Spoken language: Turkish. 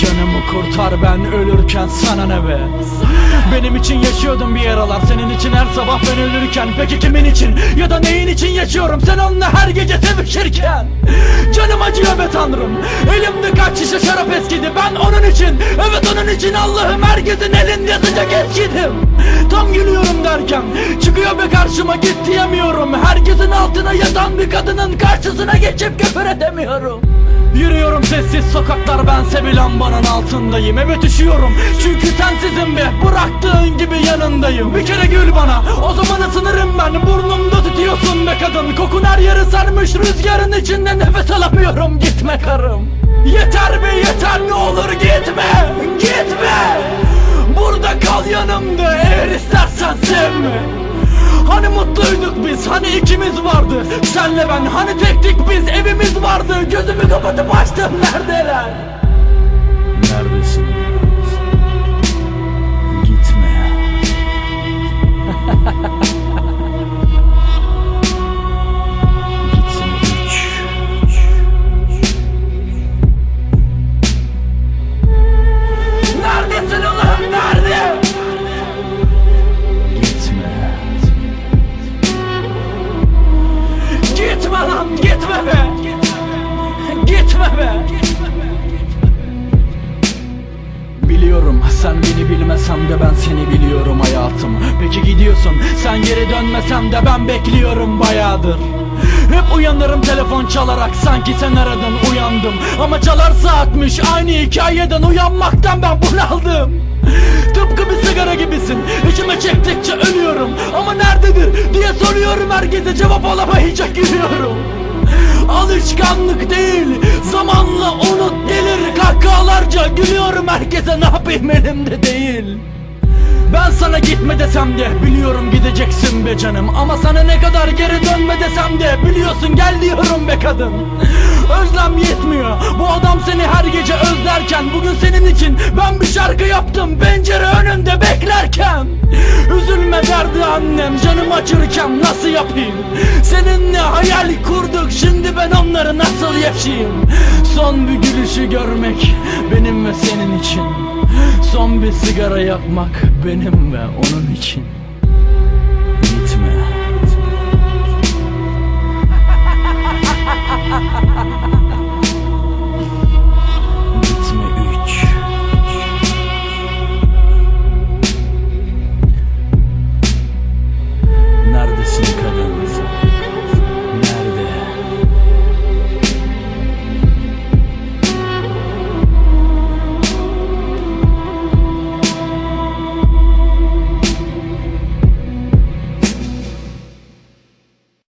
canımı kurtar ben ölürken sana ne be? Benim için yaşıyordum bir aralar senin için her sabah ben ölürken. Peki kimin için ya da neyin için yaşıyorum? Sen onunla her gece sevişirken. Canım acıyor be tanrım. Elimde kaç şişe şarap eskidi ben onun için onun için Allah'ım herkesin elinde sıcak eskidim. Tam gülüyorum derken Çıkıyor be karşıma git diyemiyorum. Herkesin altına yatan bir kadının karşısına geçip küfür edemiyorum. Yürüyorum sessiz sokaklar ben sevilen banın altındayım. Evet üşüyorum çünkü sensizim be. Bıraktığın gibi yanındayım. Bir kere gül bana o zaman ısınırım ben. Burnumda tutuyorsun be kadın Kokun her yeri sarmış. Rüzgarın içinde nefes alamıyorum. Gitme karım. Yeter be yeter. Ne olur gitme. Gitme. Burada kal yanımda eğer istersen sevme. Hani mutluyduk biz hani ikimiz vardı. Senle ben hani tektik biz evimiz vardı. Gözümü kapatıp açtım neredeler? Neredesin? Sen beni bilmesen de ben seni biliyorum hayatım. Peki gidiyorsun sen geri dönmesen de ben bekliyorum bayağıdır. Hep uyanırım telefon çalarak sanki sen aradın uyandım. Ama çalar saatmiş aynı hikayeden uyanmaktan ben bunaldım. Tıpkı bir sigara gibisin İçime çektikçe ölüyorum. Ama nerededir diye soruyorum herkese cevap alamayınca gülüyorum. Alışkanlık değil Zamanla unut Gülüyorum herkese Ne yapayım elimde değil. Ben sana gitme desem de biliyorum gideceksin be canım. Ama sana ne kadar geri dönme desem de biliyorsun gel diyorum be kadın. Özlem yetmiyor. Bu adam seni her gece özlerken Bugün senin için ben bir şarkı yaptım. Pencere önünde beklerken. Üzülme derdi annem canım acırken nasıl yapayım? Seninle hayal kurduk şimdi ben onları nasıl yaşayayım Son bir gülüşü görmek benim ve senin için. Son bir sigara yakmak benim ve onun için